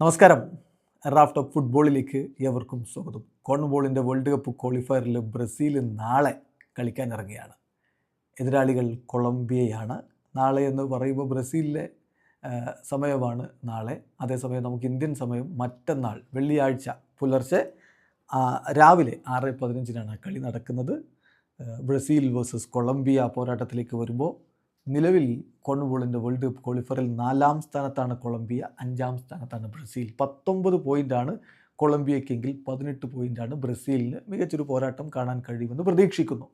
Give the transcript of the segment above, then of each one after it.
നമസ്കാരം. Raft of ഫുട്ബോളിലേക്ക് ഏവർക്കും സ്വാഗതം. കോൺബോളിന്റെ വേൾഡ് കപ്പ് ക്വാളിഫയറിൽ ബ്രസീൽ നാളെ കളിക്കാൻ ഇറങ്ങുകയാണ് എതിരാളികൾ കൊളംബിയയാണ്. നാളെ എന്ന് പറയുമ്പോൾ ബ്രസീലിലെ സമയമാണ് നാളെ. അതേസമയം നമുക്ക് ഇന്ത്യൻ സമയം മറ്റന്നാൾ വെള്ളിയാഴ്ച പുലർച്ചെ രാവിലെ ആറ് പതിനഞ്ചിനാണ് കളി നടക്കുന്നത്. ബ്രസീൽ വേഴ്സസ് കൊളംബിയ പോരാട്ടത്തിലേക്ക് വരുമ്പോൾ നിലവിൽ കോൺബോളിന്റെ വേൾഡ് കപ്പ് ക്വാളിഫയറിൽ നാലാം സ്ഥാനത്താണ് കൊളംബിയ അഞ്ചാം സ്ഥാനത്താണ് ബ്രസീൽ. പത്തൊമ്പത് പോയിന്റാണ് കൊളംബിയക്കെങ്കിൽ പതിനെട്ട് പോയിന്റാണ് ബ്രസീലിന് മികച്ചൊരു പോരാട്ടം കാണാൻ കഴിയുമെന്ന് പ്രതീക്ഷിക്കുന്നു.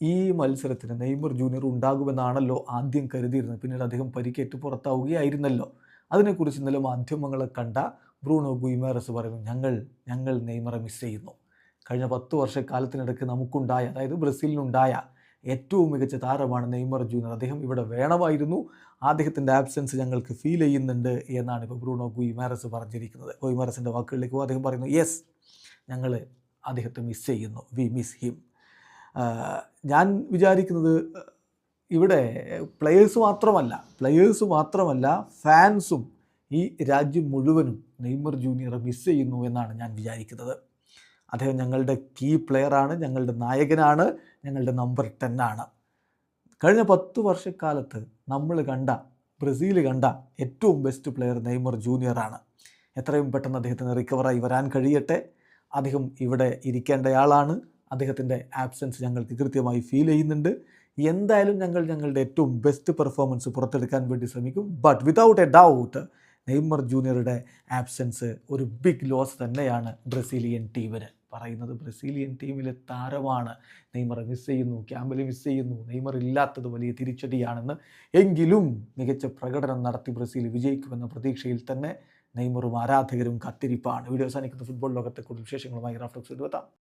ഈ മത്സരത്തിന് നെയ്മർ ജൂനിയർ ഉണ്ടാകുമെന്നാണല്ലോ ആദ്യം കരുതിയിരുന്നത്. പിന്നീട് അദ്ദേഹം പരിക്കേറ്റ് പുറത്താവുകയായിരുന്നല്ലോ. അതിനെക്കുറിച്ച് ഇന്നലെ മാധ്യമങ്ങളെ കണ്ട ബ്രൂണോ ഗുയിമാറസ് പറയുന്നു ഞങ്ങൾ ഞങ്ങൾ നെയ്മറെ മിസ് ചെയ്യുന്നു. കഴിഞ്ഞ പത്ത് വർഷക്കാലത്തിനിടയ്ക്ക് നമുക്കുണ്ടായ അതായത് ബ്രസീലിനുണ്ടായ ഏറ്റവും മികച്ച താരമാണ് നെയ്മർ ജൂനിയർ. അദ്ദേഹം ഇവിടെ വേണമായിരുന്നു. അദ്ദേഹത്തിന്റെ ആബ്സെൻസ് ഞങ്ങൾക്ക് ഫീൽ ചെയ്യുന്നുണ്ട് എന്നാണ് ഇപ്പോൾ ബ്രൂണോ ഗുയിമാരസ് പറഞ്ഞിരിക്കുന്നത്. ഗുയിമാരസിന്റെ വാക്കുകളിലേക്ക് അദ്ദേഹം പറയുന്നു യെസ് ഞങ്ങൾ അദ്ദേഹത്തെ മിസ് ചെയ്യുന്നു. വി മിസ് ഹിം ഞാൻ വിചാരിക്കുന്നത് ഇവിടെ പ്ലെയേഴ്സ് മാത്രമല്ല പ്ലെയേഴ്സ് മാത്രമല്ല ഫാൻസും ഈ രാജ്യം മുഴുവനും നെയ്മർ ജൂനിയറെ മിസ് ചെയ്യുന്നു എന്നാണ് ഞാൻ വിചാരിക്കുന്നത്. അദ്ദേഹം ഞങ്ങളുടെ കീ പ്ലെയറാണ് ഞങ്ങളുടെ നായകനാണ് ഞങ്ങളുടെ നമ്പർ ടെൻ ആണ്. കഴിഞ്ഞ പത്ത് വർഷക്കാലത്ത് നമ്മൾ കണ്ട ബ്രസീൽ കണ്ട ഏറ്റവും ബെസ്റ്റ് പ്ലെയർ നെയ്മർ ജൂനിയറാണ് എത്രയും പെട്ടെന്ന് അദ്ദേഹത്തിന് റിക്കവറായി വരാൻ കഴിയട്ടെ. അദ്ദേഹം ഇവിടെ ഇരിക്കേണ്ടയാളാണ് അദ്ദേഹത്തിന്റെ ആബ്സെൻസ് ഞങ്ങൾക്ക് കൃത്യമായി ഫീൽ ചെയ്യുന്നുണ്ട്. എന്തായാലും ഞങ്ങൾ ഞങ്ങളുടെ ഏറ്റവും ബെസ്റ്റ് പെർഫോമൻസ് പുറത്തെടുക്കാൻ വേണ്ടി ശ്രമിക്കും. But without a doubt Neymar ജൂനിയറുടെ absence ഒരു ബിഗ് ലോസ് തന്നെയാണ് ബ്രസീലിയൻ ടീമിന് പറയുന്നത് ബ്രസീലിയൻ ടീമിലെ താരമാണ്. നെയ്മർ മിസ് ചെയ്യുന്നു ക്യാമ്പിൽ മിസ് ചെയ്യുന്നു. നെയ്മർ ഇല്ലാത്തത് വലിയ തിരിച്ചടിയാണെന്ന് എങ്കിലും മികച്ച പ്രകടനം നടത്തി ബ്രസീൽ വിജയിക്കുമെന്ന പ്രതീക്ഷയിൽ തന്നെ നെയ്മറും ആരാധകരും കത്തിരിപ്പാണ്. വീഡിയോ അവസാനിക്കുന്ന. ഫുട്ബോൾ ലോകത്തെ കൂടുതൽ വിശേഷങ്ങളുമായി റഫ്ലക്സ് എത്താം.